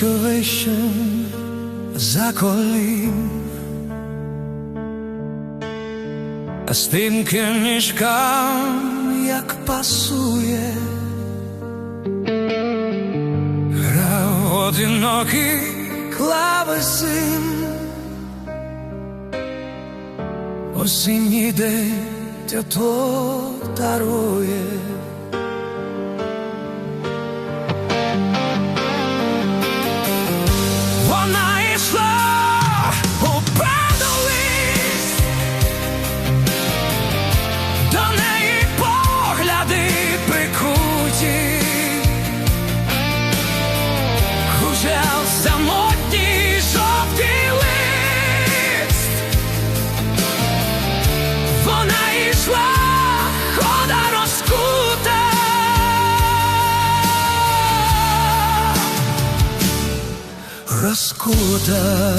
кличем за колін, а з тим книжкам як пасує, грав одинокий клавесин. Осінній день тепло дарує. Розкута,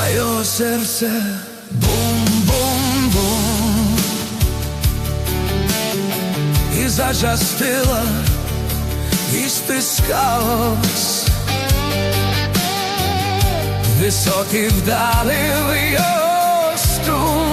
а його серце бум-бум-бум. І зажастила, і стискалось. Високий вдалив його струн.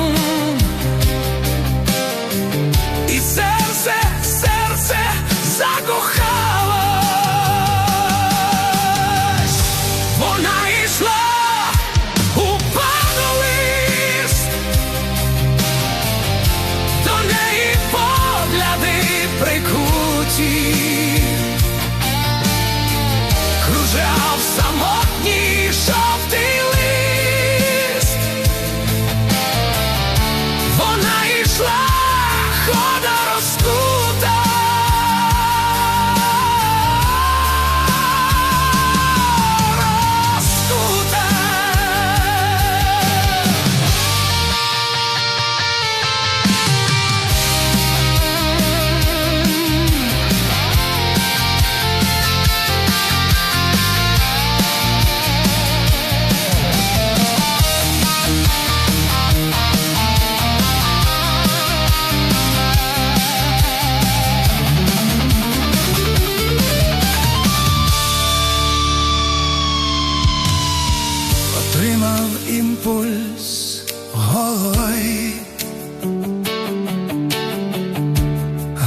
Отримав імпульс. Голови,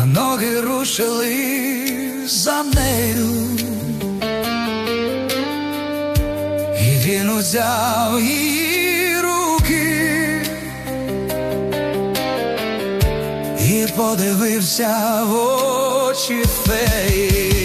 а ноги рушили за нею, і він узяв її руки. І подивився в очі феї.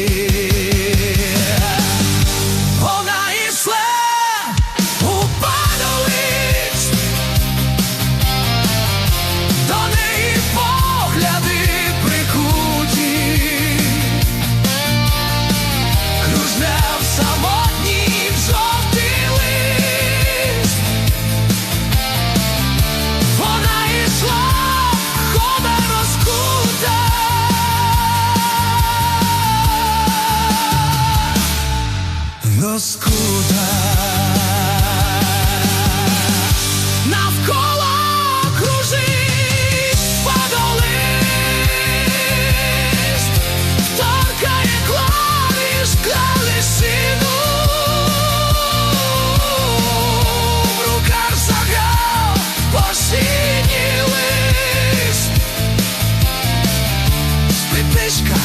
Мишка,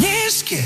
мишки.